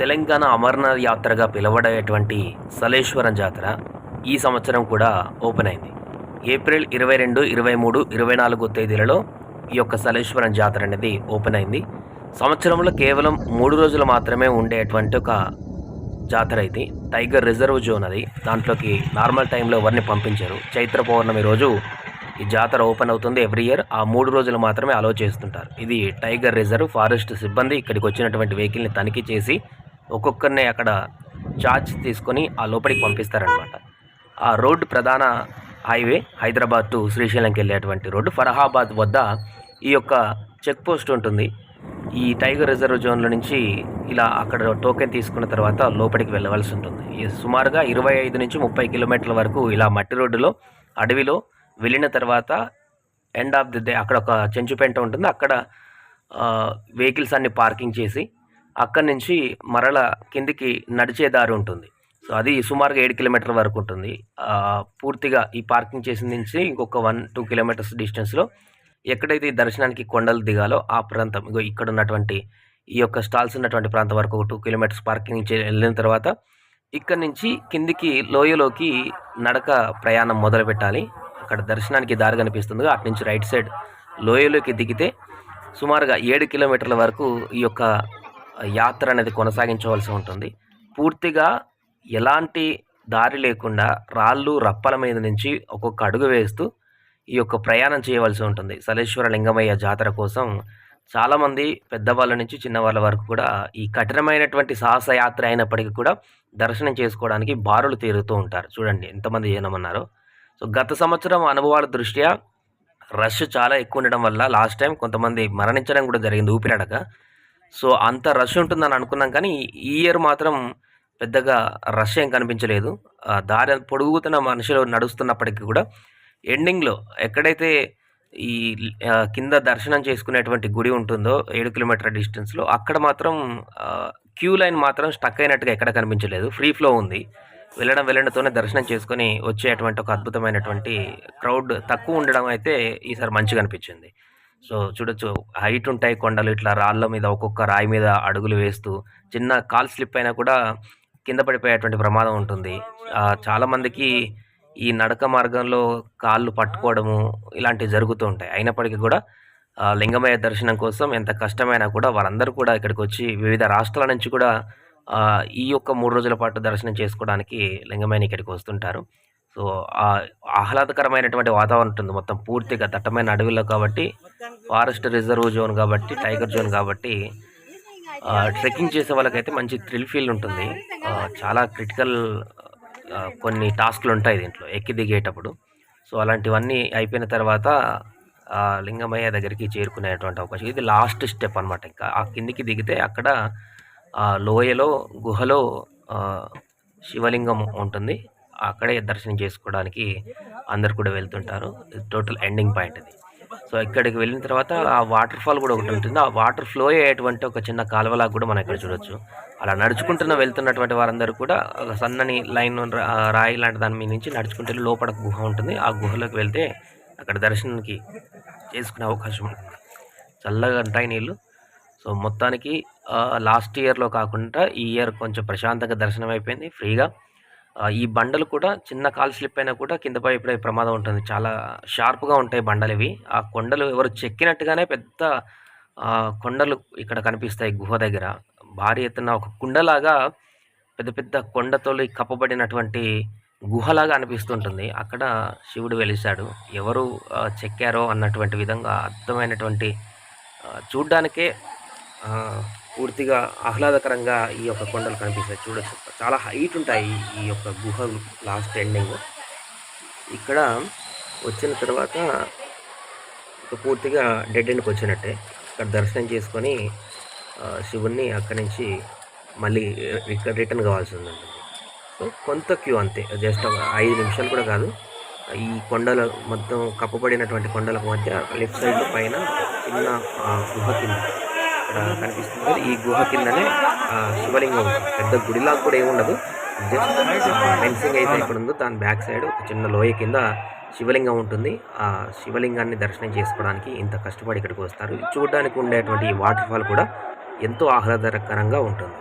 తెలంగాణ అమర్నాథ్ యాత్రగా పిలువబడేటువంటి సలేశ్వరం జాతర ఈ సంవత్సరం కూడా ఓపెన్ అయింది. ఏప్రిల్ ఇరవై రెండు ఇరవై మూడు ఇరవై నాలుగు తేదీలలో ఈ యొక్క సలేశ్వరం జాతర అనేది ఓపెన్ అయింది. సంవత్సరంలో కేవలం మూడు రోజులు మాత్రమే ఉండేటువంటి ఒక జాతర ఇది. టైగర్ రిజర్వ్ జోన్ అది. దాంట్లోకి నార్మల్ టైంలో ఎవరిని పంపించారు. చైత్ర పౌర్ణమి రోజు ఈ జాతర ఓపెన్ అవుతుంది ఎవ్రీ ఇయర్. ఆ మూడు రోజులు మాత్రమే అలో చేస్తుంటారు. ఇది టైగర్ రిజర్వ్ ఫారెస్ట్ సిబ్బంది ఇక్కడికి వచ్చినటువంటి వెహికల్ని తనిఖీ చేసి ఒక్కొక్కరిని అక్కడ చార్జ్ తీసుకొని ఆ లోపలికి పంపిస్తారనమాట ఆ రోడ్డు ప్రధాన హైవే హైదరాబాద్ టు శ్రీశైలంకి వెళ్ళేటువంటి రోడ్డు ఫరహాబాద్ వద్ద ఈ యొక్క చెక్ పోస్ట్ ఉంటుంది. ఈ టైగర్ రిజర్వ్ జోన్ల నుంచి ఇలా అక్కడ టోకెన్ తీసుకున్న తర్వాత లోపలికి వెళ్ళవలసి ఉంటుంది. సుమారుగా ఇరవై ఐదు నుంచి ముప్పై కిలోమీటర్ల వరకు ఇలా మట్టి రోడ్డులో అడవిలో వెళ్ళిన తర్వాత ఎండ్ ఆఫ్ ది డే అక్కడ ఒక చెంచుపెంట ఉంటుంది. అక్కడ వెహికల్స్ అన్ని పార్కింగ్ చేసి అక్కడి నుంచి మరల కిందికి నడిచే దారి ఉంటుంది. సో అది సుమారుగా ఏడు కిలోమీటర్ల వరకు ఉంటుంది. పూర్తిగా ఈ పార్కింగ్ చేసిన నుంచి ఇంకొక వన్ టూ కిలోమీటర్స్ డిస్టెన్స్లో ఎక్కడైతే ఈ దర్శనానికి కొండలు దిగాలో ఆ ప్రాంతం ఇగో ఇక్కడ ఉన్నటువంటి ఈ యొక్క స్టాల్స్ ఉన్నటువంటి ప్రాంతం వరకు ఒక టూ కిలోమీటర్స్ పార్కింగ్ చే- వెళ్ళిన తర్వాత ఇక్కడ నుంచి కిందికి లోయలోకి నడక ప్రయాణం మొదలు పెట్టాలి. అక్కడ దర్శనానికి దారి కనిపిస్తుంది. అటు నుంచి రైట్ సైడ్ లోయలోకి దిగితే సుమారుగా ఏడు కిలోమీటర్ల వరకు ఈ యొక్క యాత్ర అనేది కొనసాగించవలసి ఉంటుంది. పూర్తిగా ఎలాంటి దారి లేకుండా రాళ్ళు రప్పల మీద నుంచి ఒక్కొక్క అడుగు వేస్తూ ఈ యొక్క ప్రయాణం చేయవలసి ఉంటుంది. సలేశ్వర లింగమయ్య జాతర కోసం చాలామంది పెద్దవాళ్ళ నుంచి చిన్నవాళ్ళ వరకు కూడా ఈ కఠినమైనటువంటి సాహస యాత్ర అయినప్పటికీ కూడా దర్శనం చేసుకోవడానికి బారులు తీరుతూ ఉంటారు. చూడండి ఎంతమంది జనమన్నారో. సో గత సంవత్సరం అనుభవాల దృష్ట్యా రష్ చాలా ఎక్కువ ఉండడం వల్ల లాస్ట్ టైం కొంతమంది మరణించడం కూడా జరిగింది ఊపిరాడక సో అంత రష్ ఉంటుందని అనుకున్నాం కానీ ఈ ఇయర్ మాత్రం పెద్దగా రష్ ఏం కనిపించలేదు. దారి పొడుగుతున్న మనుషులు నడుస్తున్నప్పటికీ కూడా ఎండింగ్లో ఎక్కడైతే ఈ కింద దర్శనం చేసుకునేటువంటి గుడి ఉంటుందో ఏడు కిలోమీటర్ డిస్టెన్స్లో అక్కడ మాత్రం క్యూ లైన్ మాత్రం స్టక్ అయినట్టుగా ఎక్కడ కనిపించలేదు. ఫ్రీ ఫ్లో ఉంది. వెళ్ళడం వెళ్ళడంతోనే దర్శనం చేసుకొని వచ్చేటువంటి ఒక అద్భుతమైనటువంటి క్రౌడ్ తక్కువ ఉండడం అయితే ఈసారి మంచిగా అనిపించింది. సో చూడొచ్చు హైట్ ఉంటాయి కొండలు ఇట్లా రాళ్ళ మీద ఒక్కొక్క రాయి మీద అడుగులు వేస్తూ చిన్న కాల్ స్లిప్ అయినా కూడా కింద పడిపోయేటువంటి ప్రమాదం ఉంటుంది. చాలామందికి ఈ నడక మార్గంలో కాళ్ళు పట్టుకోవడము ఇలాంటివి జరుగుతూ ఉంటాయి. అయినప్పటికీ కూడా లింగమయ్య దర్శనం కోసం ఎంత కష్టమైనా కూడా వారందరూ కూడా ఇక్కడికి వచ్చి వివిధ రాష్ట్రాల నుంచి కూడా ఈ యొక్క మూడు రోజుల పాటు దర్శనం చేసుకోవడానికి లింగమయ్యని ఇక్కడికి వస్తుంటారు. సో ఆ ఆహ్లాదకరమైనటువంటి వాతావరణం ఉంటుంది మొత్తం పూర్తిగా దట్టమైన అడవిలో కాబట్టి ఫారెస్ట్ రిజర్వ్ జోన్ కాబట్టి టైగర్ జోన్ కాబట్టి ట్రెక్కింగ్ చేసే వాళ్ళకైతే మంచి థ్రిల్ ఫీల్ ఉంటుంది. చాలా క్రిటికల్ కొన్ని టాస్క్లు ఉంటాయి దీంట్లో ఎక్కి దిగేటప్పుడు. సో అలాంటివన్నీ అయిపోయిన తర్వాత లింగమయ్య దగ్గరికి చేరుకునేటువంటి అవకాశం. ఇది లాస్ట్ స్టెప్ అనమాట ఇంకా. ఆ కిందికి దిగితే అక్కడ లోయలో గుహలో శివలింగం ఉంటుంది. అక్కడే దర్శనం చేసుకోవడానికి అందరు కూడా వెళ్తుంటారు. టోటల్ ఎండింగ్ పాయింట్ ఇది. సో ఇక్కడికి వెళ్ళిన తర్వాత ఆ వాటర్ ఫాల్ కూడా ఒకటి ఉంటుంది. ఆ వాటర్ ఫ్లో అయ్యేటువంటి ఒక చిన్న కాలువలా కూడా మనం ఇక్కడ చూడొచ్చు. అలా నడుచుకుంటున్న వెళ్తున్నటువంటి వారందరూ కూడా ఒక సన్నని లైన్ రాయి లాంటి దాని మీద నుంచి నడుచుకుంటే లోపల గుహ ఉంటుంది. ఆ గుహలోకి వెళ్తే అక్కడ దర్శనానికి చేసుకునే అవకాశం ఉంటుంది చల్లగా ఉంటాయి నీళ్ళు సో మొత్తానికి లాస్ట్ ఇయర్లో కాకుండా ఈ ఇయర్ కొంచెం ప్రశాంతంగా దర్శనం అయిపోయింది. ఫ్రీగా ఈ బండలు కూడా చిన్న కాలు స్లిప్ అయినా కూడా కింద పడిపోయే ప్రమాదం ఉంటుంది. చాలా షార్ప్గా ఉంటాయి బండలు ఇవి. ఆ కొండలు ఎవరు చెక్కినట్టుగానే పెద్ద కొండలు ఇక్కడ కనిపిస్తాయి గుహ దగ్గర. భారీ ఎత్తున ఒక కుండలాగా పెద్ద పెద్ద కొండతోలు కప్పబడినటువంటి గుహలాగా అనిపిస్తుంటుంది. అక్కడ శివుడు వెలిశాడు. ఎవరు చెక్కారో అన్నటువంటి విధంగా అర్థమైనటువంటి చూడ్డానికే పూర్తిగా ఆహ్లాదకరంగా ఈ యొక్క కొండలు కనిపిస్తాయి. చూడొచ్చు. చాలా హైట్ ఉంటాయి ఈ యొక్క గుహలు లాస్ట్ ఎండింగ్. ఇక్కడ వచ్చిన తర్వాత ఇక పూర్తిగా డెడ్ ఎండ్కి వచ్చినట్టే. ఇక్కడ దర్శనం చేసుకొని శివుణ్ణి అక్కడి నుంచి మళ్ళీ రిటర్న్ కావాల్సి ఉందండి సో కొంత క్యూ అంతే. జస్ట్ ఐదు నిమిషాలు కూడా కాదు. ఈ కొండల మొత్తం కప్పబడినటువంటి కొండల మధ్య లెఫ్ట్ సైడ్ పైన చిన్న గుహ కింద కనిపిస్తుంది. ఈ గుహ కిందనే శివలింగం ఉంటుంది పెద్ద గుడిలాగా కూడా ఏముండదు జస్ట్ ఫెన్సింగ్ అయితే ఇక్కడ ఉందో. దాని బ్యాక్ సైడ్ ఒక చిన్న లోయ కింద శివలింగం ఉంటుంది. ఆ శివలింగాన్ని దర్శనం చేసుకోవడానికి ఇంత కష్టపడి ఇక్కడికి వస్తారు. చూడడానికి ఉండేటువంటి ఈ వాటర్ ఫాల్ కూడా ఎంతో ఆహ్లాదకరంగా ఉంటుంది.